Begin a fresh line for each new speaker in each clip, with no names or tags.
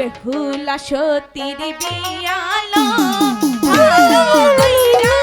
বেহুলা সতীর বিয়ালো। ভালো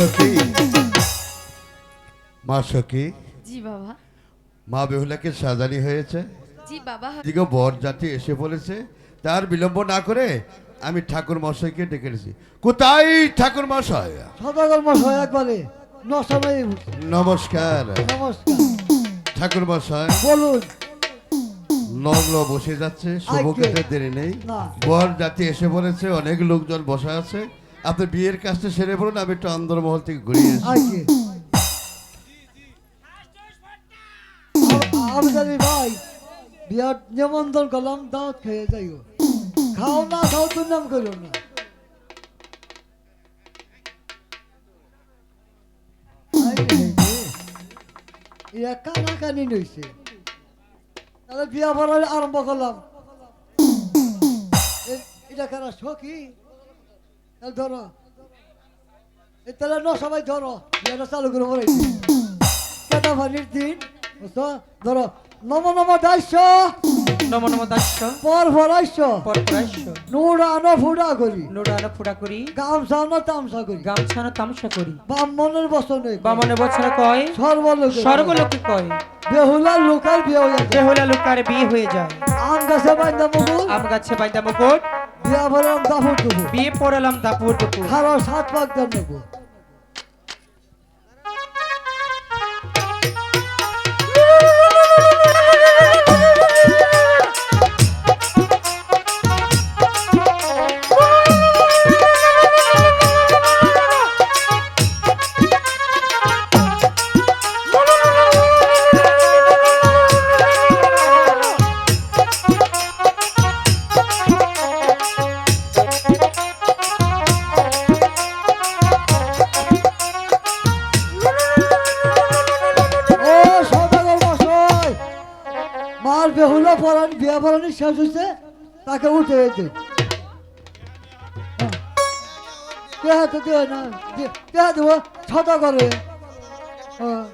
সখী মা সখী
জি বাবা।
মা বেহুলাকে সাজানি হয়েছে।
জি বাবা।
দিকে বর জাতি এসে পড়েছে তার বিলম্ব না করে আমি ঠাকুর মশাইকে ডেকে এনেছি। কোথায় ঠাকুর মশাই
সদাগর মশাই একবারে।
নমস্কার।
নমস্কার।
ঠাকুর মশাই
বলুন।
নগ্ন বসে যাচ্ছে শুভ। দেরি নেই। বর জাতি এসে পড়েছে অনেক লোকজন বসা আছে। আপনি বিয়ের কাজটা সেরে পড়ুন আমি একটু অন্দরমহল থেকে ঘুরিয়ে
ভাই, বিয়ার নিমন্ত্রণ করলাম খেয়ে খাও না, খাও তোর নাম করো না। ইয়া নইছে। তাহলে বিয়া ভরার আরম্ভ করলাম। এটা কারা সখী? ধরো। তাহলে ন সবাই ধরো। বিয়াটা চালু করে পড়াইছি কেটা ভানির দিন বুঝছ? ধরো। নম নম দাস্য
নম নম দাস্য
পর ভরাইছ
পরপরাস্য
নুড়া আনো ফুড়া করি।
নোড়ানো ফুটা করি।
তামসা করি।
গামছানো তামসা করি।
ব্রাহ্মণের বসন নেই
বামনে বছর কয়?
সর্বলোক
স্বর্গলোকে কয়।
বেহুলা লোকাল বিয়ে হয়ে যায়।
বেহুলা লোকার বিয়ে হয়ে যায়।
আম গাছে বাইন্দা মুকুল
আম গাছে বাইদা মুকুট।
বিয়া ভরাম দাপুর দেবো
বিয়ে পড়ালাম দাপুর
খারো সাত পাক দেন বেহুলা পরান বিয়া পরানি শেষ হয়েছে, তাকে উঠে যেতে দেহা তো দেহ না? ছটা করে। হ্যাঁ।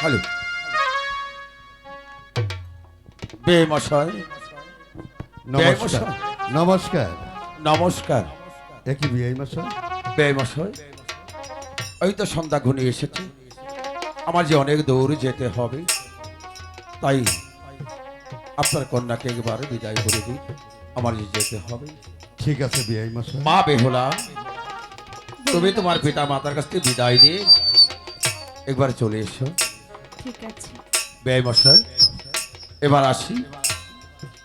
হ্যালো। বে মশাই
নমস্কার। নমস্কার।
নমস্কার
একই বিয়ে মশাই?
বে মশাই এই তো সন্ধ্যা ঘনিয়ে এসেছে। আমার যে অনেক দূর যেতে হবে তাই আপনার কন্যাকে একবার বিদায় করে দিন আমার যে যেতে হবে।
ঠিক আছে বিআই মশাই।
মা বেহুলা তুমি তোমার পিতা মাতার কাছ থেকে বিদায় দিয়ে একবার চলে এসো।
ঠিক আছে।
ব্যয় মশাই এবার আসি।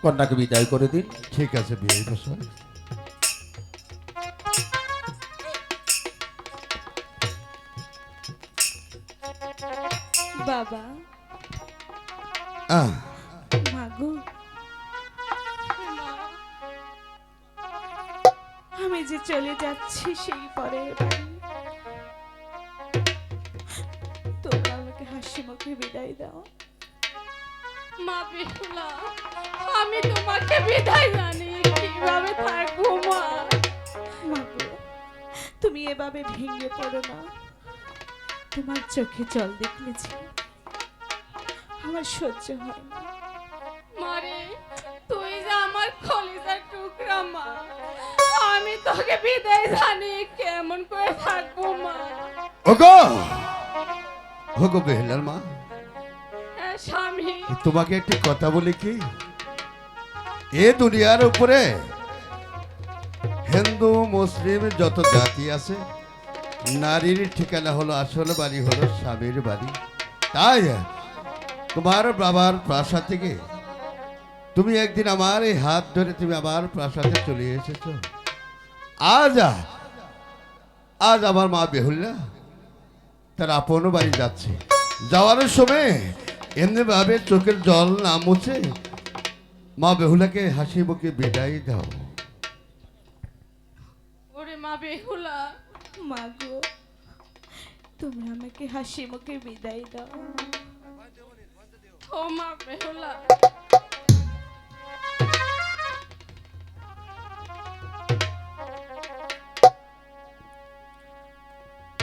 কন্যাকে বিদায় করে দিন।
ঠিক আছে বিআই মশাই
বাবা।
আহ।
মাগো আমি যে চলে যাচ্ছি সেই বাড়ি। তোমরা আমাকে হাসি মুখে বিদায় দাও।
মা বেহুলা আমি তোমাকে বিদায় জানি কীভাবে থাকব মা?
তুমি এভাবে ভেঙে পড়ো না। তোমার চোখে জল দেখলে যে আমার সহ্য হয় না।
মারে তুই যে আমার কলিজার টুকরা মা আমি তোকে বিদায় জানি কেমন করে থাকব মা?
ওগো ওগো বেহলার মা।
হ্যাঁ, স্বামী
তোমাকে একটি কথা বলি কি? এ দুনিয়ার উপরে হিন্দু, মুসলিম যত জাতি আছে, নারীর ঠিকানা হলো আসল বাড়ি হলো স্বামীর বাড়ি। তাই তোমার বাবার প্রাসাদ থেকে তুমি একদিন আমার এই হাত ধরে তুমি আমার প্রাসাদে চলে এসেছ। আজ আজ আমার মা বেহুল্লা তার আপন বাড়ি যাচ্ছে। যাওয়ার সময় এমনি ভাবে চোখের জল না মুছে মা বেহুলাকে হাসি মুখে বিদায় দাও।
ওরে মা বেহুলা।
মাগো তুমি আমাকে হাসি মুখে বিদায় দাও।
ও মা বেহুলা।